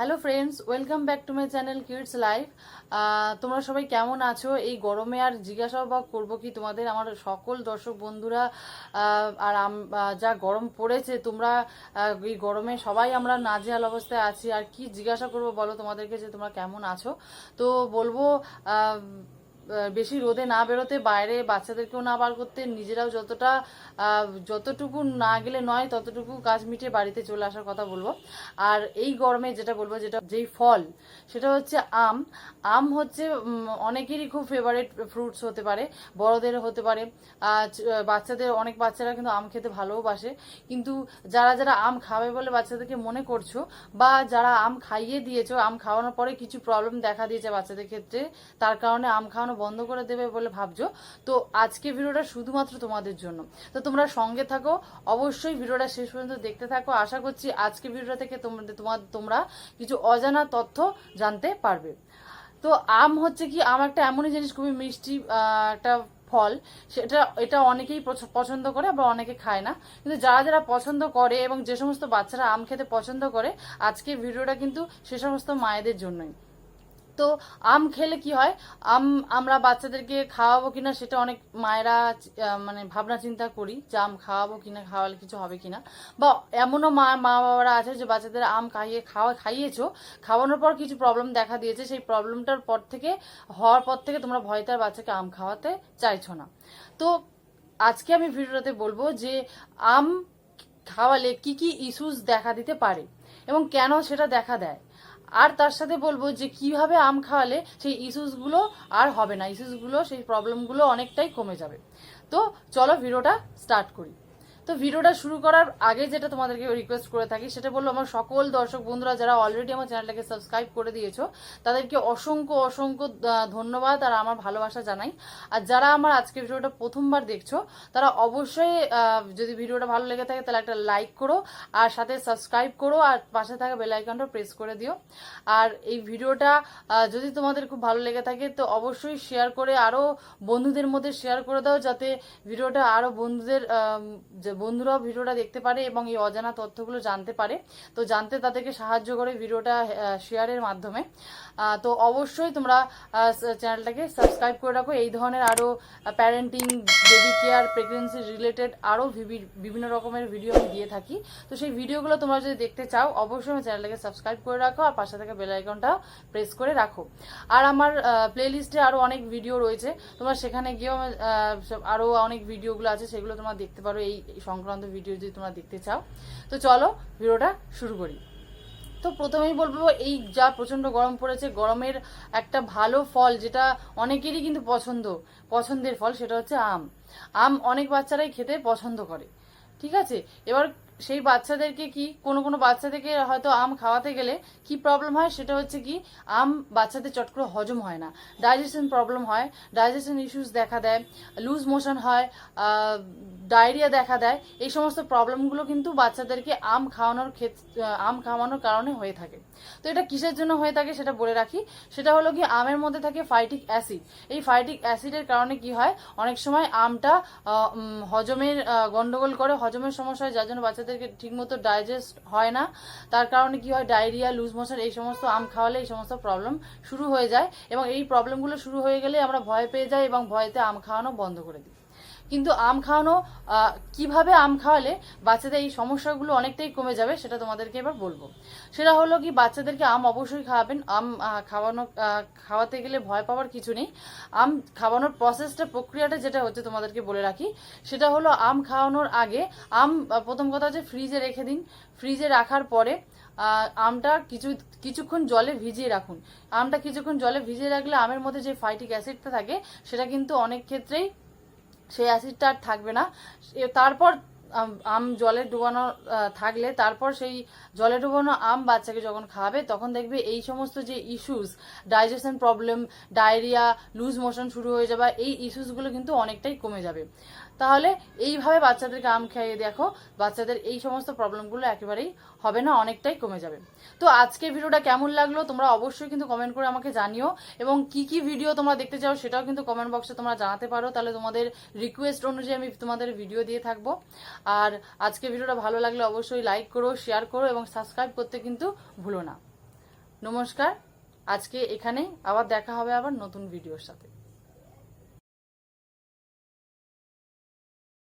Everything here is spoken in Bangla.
Hello friends welcome back to my channel kids life তোমরা সবাই কেমন আছো? এই গরমে আর জিজ্ঞাসা বা করব কি তোমাদের? আমার সকল দর্শক বন্ধুরা আর যা গরম পড়েছে, তোমরা এই গরমে সবাই আমরা নাজেহাল অবস্থায় আছি। আর কি জিজ্ঞাসা করব বলো তোমাদেরকে যে তোমরা কেমন আছো? তো বলব বেশি রোদে না বেরোতে, বাইরে বাচ্চাদেরকেও না বার করতে, নিজেরাও যতটা যতটুকু না গেলে নয়, ততটুকু কাজ মিটিয়ে বাড়িতে চলে আসার কথা বলব। আর এই গরমে যেটা বলব, যেটা যেই ফল, সেটা হচ্ছে আম। আম হচ্ছে অনেকেরই খুব ফেভারেট ফ্রুটস হতে পারে, বড়দের হতে পারে। বাচ্চাদের, অনেক বাচ্চারা কিন্তু আম খেতে ভালোবাসে। কিন্তু যারা যারা আম খাবে বলে বাচ্চাদেরকে মনে করছ, বা যারা আম খাইয়ে দিয়েছ, আম খাওয়ানোর পরে কিছু প্রবলেম দেখা দিয়েছে বাচ্চাদের ক্ষেত্রে, তার কারণে আম খাওয়ানো বন্ধ করে দেবে বলে ভাবছ? তো আজকে ভিডিওটা শুধুমাত্র তোমাদের জন্য। তো তোমরা সঙ্গে থাকো, অবশ্যই ভিডিওটা শেষ পর্যন্ত দেখতে থাকো। আশা করছি আজকে ভিডিওটা থেকে তোমার, তোমরা কিছু অজানা তথ্য জানতে পারবে। তো আম হচ্ছে কি, আম একটা এমনই জিনিস, খুবই মিষ্টি একটা ফল। সেটা, এটা অনেকেই পছ- পছন্দ করে, আবার অনেকে খায় না। কিন্তু যারা যারা পছন্দ করে এবং যে সমস্ত বাচ্চারা আম খেতে পছন্দ করে, আজকে ভিডিওটা কিন্তু সে সমস্ত মায়েদের জন্যই। তো আম খেলে কি হয়? আম, আমরা বাচ্চাদেরকে খাওয়াবো কিনা সেটা অনেক মায়েরা মানে ভাবনা চিন্তা করি যে আম খাওয়াবো কিনা, খাওয়ালে কিছু হবে কিনা। বা এমনও মা মা বাবারা আছে যে বাচ্চাদের আম খাইয়ে, খাওয়া, খাইয়েছো, খাওয়ানোর পর কিছু প্রবলেম দেখা দিয়েছে, সেই প্রবলেমটার পর থেকে, হওয়ার পর থেকে তোমরা ভয়তে আর বাচ্চাকে আম খাওয়াতে চাইছো না। তো আজকে আমি ভিডিওটাতে বলব যে আম খাওয়ালে কি কি ইস্যুস দেখা দিতে পারে এবং কেন সেটা দেখা দেয়। আর তার সাথে বলব যে কীভাবে আম খাওয়ালে সেই ইস্যুসগুলো আর হবে না। ইস্যুসগুলো সেই প্রবলেমগুলো অনেকটাই কমে যাবে। তো চলো ভিডিওটা স্টার্ট করি। তো ভিডিওটা শুরু করার আগে যেটা তোমাদেরকে রিকোয়েস্ট করে থাকি, সেটা বলল আমার সকল দর্শক বন্ধুরা যারা অলরেডি আমার চ্যানেলটাকে সাবস্ক্রাইব করে দিয়েছ, তাদেরকে অসংখ্য অসংখ্য ধন্যবাদ আর আমার ভালোবাসা জানাই। আর যারা আমার আজকে ভিডিওটা প্রথমবার দেখছ, তারা অবশ্যই যদি ভিডিওটা ভালো লেগে থাকে তাহলে একটা লাইক করো আর সাথে সাবস্ক্রাইব করো আর পাশে থাকা বেল আইকনটা প্রেস করে দিও। আর এই ভিডিওটা যদি তোমাদের খুব ভালো লেগে থাকে তো অবশ্যই শেয়ার করে আরও বন্ধুদের মধ্যে শেয়ার করে দাও যাতে ভিডিওটা আরও বন্ধুদের বন্ধুরাও ভিডিওটা দেখতে পারে এবং এই অজানা তথ্যগুলো জানতে পারে। তো জানতে তাদেরকে সাহায্য করে ভিডিওটা শেয়ারের মাধ্যমে। তো অবশ্যই তোমরা চ্যানেলটাকে সাবস্ক্রাইব করে রাখো। এই ধরনের আরও parenting baby care pregnancy related আরও বিভি- বিভিন্ন রকমের ভিডিও আমি দিয়ে থাকি। তো সেই ভিডিওগুলো তোমরা যদি দেখতে চাও অবশ্যই আমার চ্যানেলটাকে সাবস্ক্রাইব করে রাখো আর পাশে থাকা বেল আইকনটা প্রেস করে রাখো। আর আমার প্লে লিস্টে আরও অনেক ভিডিও রয়েছে। তোমরা সেখানে গিয়েও আমার, আহ, সব আরও অনেক ভিডিওগুলো আছে সেগুলো তোমরা দেখতে পারো। এই সংক্রান্ত ভিডিও যদি তোমরা দেখতে চাও, তো চলো ভিডিওটা শুরু করি। তো প্রথমেই বলব, এই যা প্রচণ্ড গরম পড়েছে, গরমের একটা ভালো ফল যেটা অনেকেরই কিন্তু পছন্দ, পছন্দের ফল সেটা হচ্ছে আম। আম অনেক বাচ্চারাই খেতে পছন্দ করে, ঠিক আছে? এবার সেই বাচ্চাদেরকে কি, কোনো কোনো বাচ্চাদেরকে হয়তো আম খাওয়াতে গেলে কি প্রবলেম হয়? সেটা হচ্ছে কি, আম বাচ্চাদের চট করে হজম হয় না। ডাইজেশন প্রবলেম হয় ডাইজেশন ইস্যুস দেখা দেয় লুজ মোশন হয় ডায়রিয়া দেখা দেয়। এই সমস্ত প্রবলেমগুলো কিন্তু বাচ্চাদেরকে আম খাওয়ানোর ক্ষেত্রে আম খাওয়ানোর কারণে হয়ে থাকে। তো এটা কিসের জন্য হয়ে থাকে সেটা বলে রাখি। সেটা হলো কি, আমের মধ্যে থাকে ফাইটিক অ্যাসিড এই ফাইটিক অ্যাসিডের কারণে কি হয়, অনেক সময় আমটা হজমের গন্ডগোল করে, হজমের সমস্যা হয়, যার জন্য বাচ্চাদেরকে ঠিকমতো ডাইজেস্ট হয় না। তার কারণে কি হয় ডায়রিয়া লুজ মোশন এই সমস্ত আম খাওয়ালে এই সমস্ত প্রবলেম শুরু হয়ে যায় এবং এই প্রবলেমগুলো শুরু হয়ে গেলে আমরা ভয় পেয়ে যাই এবং ভয়তে আম খাওয়ানো বন্ধ করে দিই। কিন্তু আম খাওয়ানো কীভাবে আম খাওয়ালে বাচ্চাদের এই সমস্যাগুলো অনেকটাই কমে যাবে সেটা তোমাদেরকে এবার বলব। সেটা হলো কি, বাচ্চাদেরকে আম অবশ্যই খাওয়াবেন। আম খাওয়ানো খাওয়াতে গেলে ভয় পাওয়ার কিছু নেই। আম খাওয়ানোর প্রসেসটা প্রক্রিয়াটা যেটা হচ্ছে তোমাদেরকে বলে রাখি, সেটা হলো আম খাওয়ানোর আগে আম প্রথম কথা হচ্ছে ফ্রিজে রেখে দিন। ফ্রিজে রাখার পরে আমটা কিছু, কিছুক্ষণ জলে ভিজিয়ে রাখুন। আমটা কিছুক্ষণ জলে ভিজিয়ে রাখলে আমের মধ্যে যে ফাইটিক অ্যাসিডটা থাকে, সেটা কিন্তু অনেক ক্ষেত্রেই সেই অ্যাসিডটা আর থাকবে না। তারপর, আম- জলে ডুবানো থাকলে তারপর সেই জলে ডুবানো আম বাচ্চাকে যখন খাবে তখন দেখবে এই সমস্ত যে issues digestion problem diarrhoea loose motion শুরু হয়ে যাবে, এই ইস্যুসগুলো কিন্তু অনেকটাই কমে যাবে। তাহলে এইভাবে বাচ্চাদেরকে আম খাইয়ে দেখো, বাচ্চাদের এই সমস্ত প্রবলেমগুলো একেবারেই হবে না, অনেকটাই কমে যাবে। তো আজকে ভিডিওটা কেমন লাগল তোমরা অবশ্যই কিন্তু কমেন্ট করে আমাকে জানিও, এবং কি কি ভিডিও তোমরা দেখতে চাও সেটাও কিন্তু কমেন্ট বক্সে তোমরা জানাতে পারো, তাহলে তোমাদের রিকোয়েস্ট অনুযায়ী আমি তোমাদের ভিডিও দিয়ে থাকব। আর আজকে ভিডিওটা ভালো লাগলে অবশ্যই লাইক করো শেয়ার করো, এবং সাবস্ক্রাইব করতে কিন্তু ভুলো না। নমস্কার, আজকে এখানেই, আবার দেখা হবে আবার নতুন ভিডিওর সাথে।